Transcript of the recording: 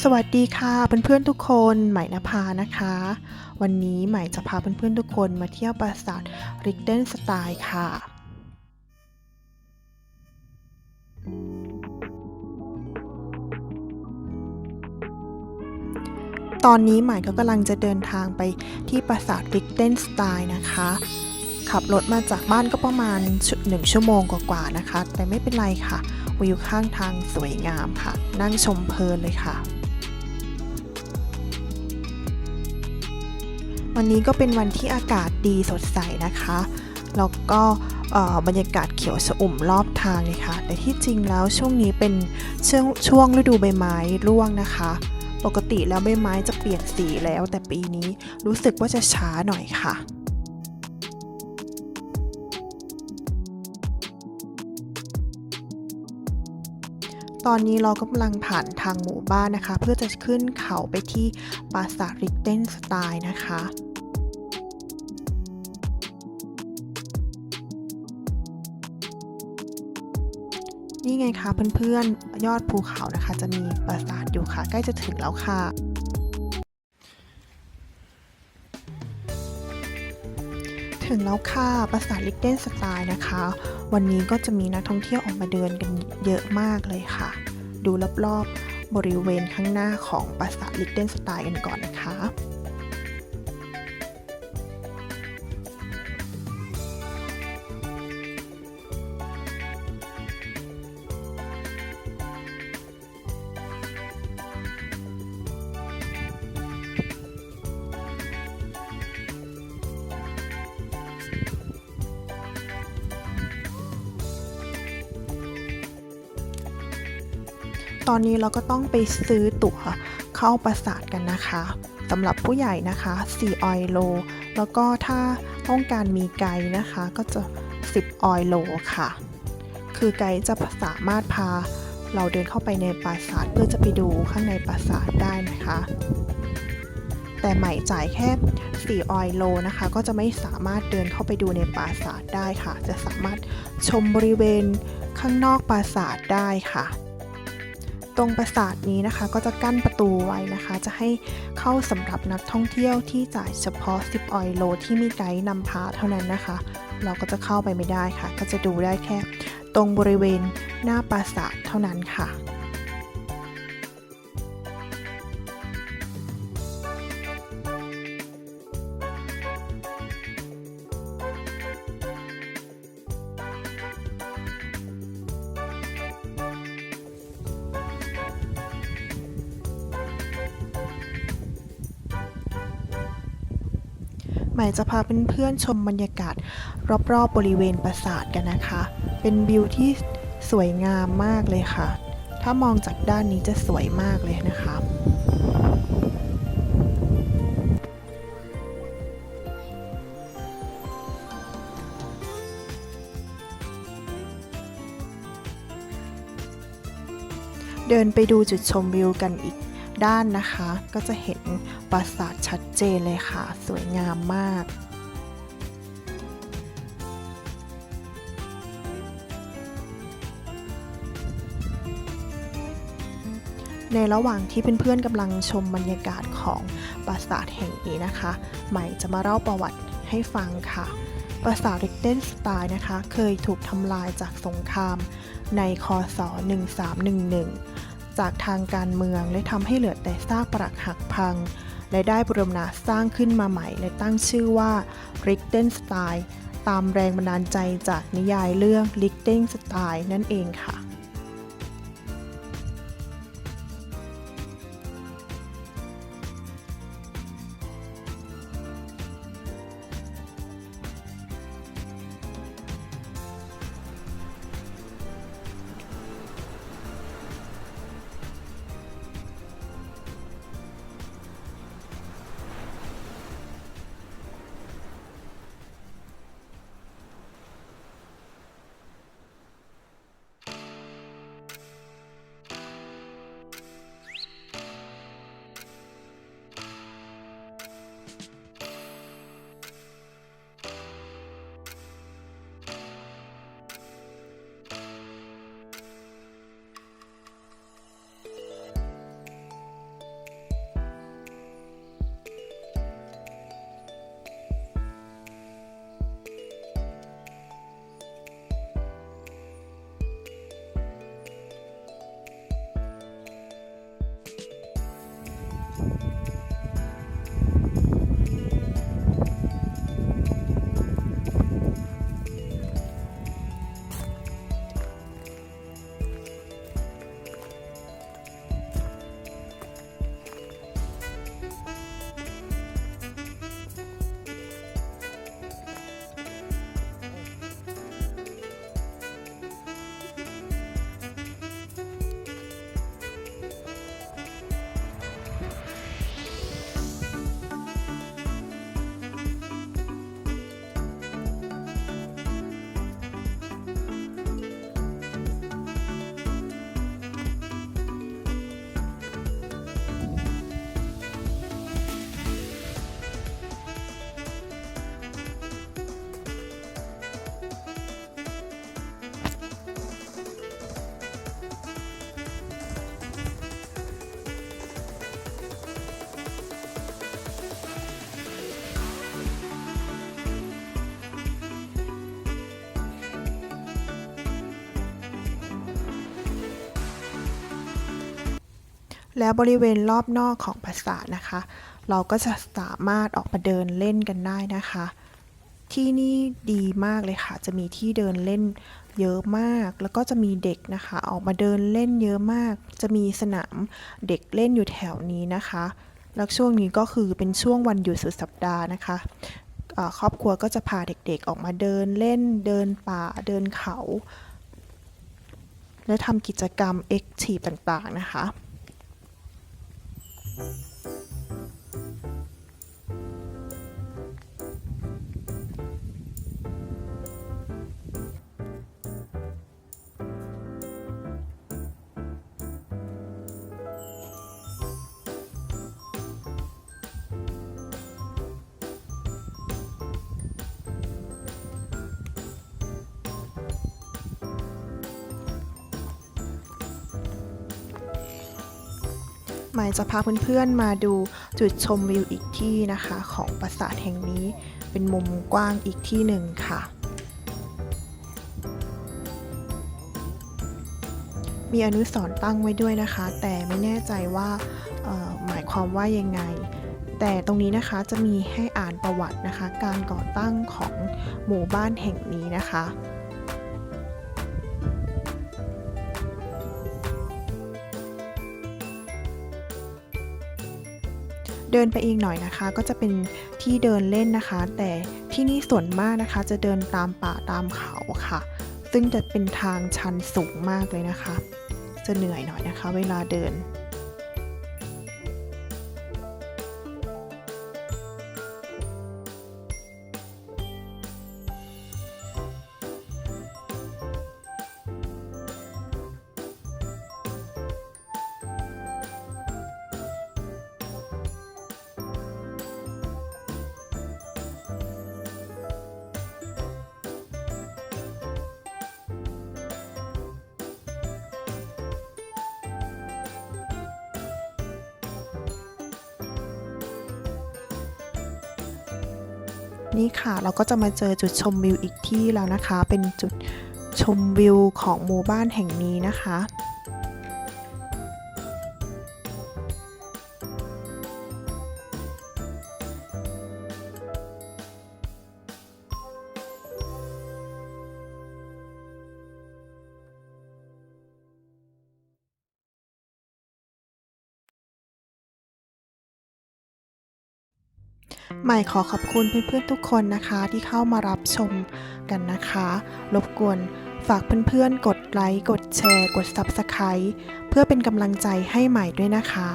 สวัสดีค่ะเพื่อนๆทุกคนใหม่นภานะคะ วันนี้ใหม่จะพาเพื่อนๆทุกคนมาเที่ยวปราสาทริกเดนสไตล์ค่ะ ตอนนี้ใหม่ก็กำลังจะเดินทางไปที่ปราสาทริกเดนสไตล์นะคะ ขับรถมาจากบ้านก็ประมาณหนึ่งชั่วโมงกว่าๆนะคะ แต่ไม่เป็นไรค่ะ วิวข้างทางสวยงามค่ะ นั่งชมเพลินเลยค่ะ วันนี้ก็เป็นวันที่อากาศดีสดใสนะคะ แล้วก็บรรยากาศเขียวชอุ่มรอบทางเลยค่ะ แต่ที่จริงแล้วช่วงนี้เป็นช่วงช่วงฤดูใบไม้ร่วงนะคะ ปกติแล้วใบไม้จะเปลี่ยนสีแล้ว แต่ปีนี้รู้สึกว่าจะช้าหน่อยค่ะ ตอนนี้เรากำลังผ่านทางหมู่บ้านนะคะ เพื่อจะขึ้นเขาไปที่ปราสาทริกเดนสไตล์นะคะนี่ไงคะเพื่อนๆ ยอดภูเขานะคะ จะมีปราสาทอยู่ค่ะ ใกล้จะถึงแล้วค่ะ ถึงแล้วค่ะปราสาทลิกเดนสไตล์นะคะ วันนี้ก็จะมีนักท่องเที่ยวออกมาเดินกันเยอะมากเลยค่ะ ดูรอบๆบริเวณข้างหน้าของปราสาทลิกเดนสไตล์กันก่อนนะคะ ตอนนี้เราก็ต้องไปซื้อตั๋วเข้าปราสาทกันนะคะสำหรับผู้ใหญ่นะคะ4ออยโล แล้วก็ถ้าต้องการมีไกด์นะคะก็จะ 10ออยโลค่ะ คือไกด์จะสามารถพาเราเดินเข้าไปในปราสาทเพื่อจะไปดูข้างในปราสาทได้นะคะ แต่ใหม่จ่ายแค่ 4 ออยโลนะคะ ก็จะไม่สามารถเดินเข้าไปดูในปราสาทได้ค่ะ จะสามารถชมบริเวณข้างนอกปราสาทได้ค่ะ ตรงปราสาทนี้นะคะก็จะกั้นประตูไว้นะคะ จะให้เข้าสำหรับนักท่องเที่ยวที่จ่ายเฉพาะ 10 ออยโล ที่มีไกด์นำพาเท่านั้นนะคะ เราก็จะเข้าไปไม่ได้ค่ะ ก็จะดูได้แค่ ตรงบริเวณหน้าปราสาทเท่านั้นค่ะ หมายจะพาเพื่อนๆชมบรรยากาศ รอบๆบบริเวณปราสาทกันนะคะ เป็นวิวที่สวยงามมากเลยค่ะ ถ้ามองจากด้านนี้จะสวยมากเลยนะคะเดินไปดูจุดชมวิวกันอีก ด้านนะคะ ก็จะเห็นปราสาทชัดเจนเลยค่ะ สวยงามมากในระหว่างที่เพื่อนๆกำลังชมบรรยากาศของปราสาทแห่งนี้นะคะ ใหม่จะมาเล่าประวัติให้ฟังค่ะ ปราสาทริกเดนสไตล์นะคะ เคยถูกทำลายจากสงครามในคศ 1311 จากทางการเมืองและทำให้เหลือแต่ซากปรักหักพัง และได้บูรณาสร้างขึ้นมาใหม่และตั้งชื่อว่าริกเดนสไตล์ตามแรงบันดาลใจจากนิยายเรื่องริกเดนสไตล์นั่นเองค่ะ แล้วบริเวณรอบนอกของปราสาทนะคะ เราก็จะสามารถออกมาเดินเล่นกันได้นะคะ ที่นี่ดีมากเลยค่ะ จะมีที่เดินเล่นเยอะมาก แล้วก็จะมีเด็กนะคะ ออกมาเดินเล่นเยอะมาก จะมีสนามเด็กเล่นอยู่แถวนี้นะคะแล้วช่วงนี้ก็คือเป็นช่วงวันหยุดสุดสัปดาห์นะคะครอบครัวก็จะพาเด็กๆออกมาเดินเล่นเดินป่าเดินเขา และทำกิจกรรมเอ็กทีฟต่างๆนะคะ Thank you. หมายจะพาเพื่อนๆมาดูจุดชมวิวอีกที่นะคะ ของปราสาทแห่งนี้เป็นมุมกว้างอีกที่หนึ่งค่ะ มีอนุสรตั้งไว้ด้วยนะคะ แต่ไม่แน่ใจว่าหมายความว่ายังไง แต่ตรงนี้นะคะจะมีให้อ่านประวัตินะคะ การก่อตั้งของหมู่บ้านแห่งนี้นะคะ เดินไปอีกหน่อยนะคะ ก็จะเป็นที่เดินเล่นนะคะ แต่ที่นี่ส่วนมากนะคะ จะเดินตามป่าตามเขาค่ะ ซึ่งจะเป็นทางชันสูงมากเลยนะคะ จะเหนื่อยหน่อยนะคะ เวลาเดิน นี่ค่ะเราก็จะมาเจอจุดชมวิวอีกที่แล้วนะคะ เป็นจุดชมวิวของหมู่บ้านแห่งนี้นะคะ ใหม่ขอขอบคุณเพื่อนๆทุกคนนะคะที่เข้ามารับชมกันนะคะ รบกวนฝากเพื่อนๆ กดไลค์ กดแชร์ กด Subscribe เพื่อเป็นกำลังใจให้ใหม่ด้วยนะคะ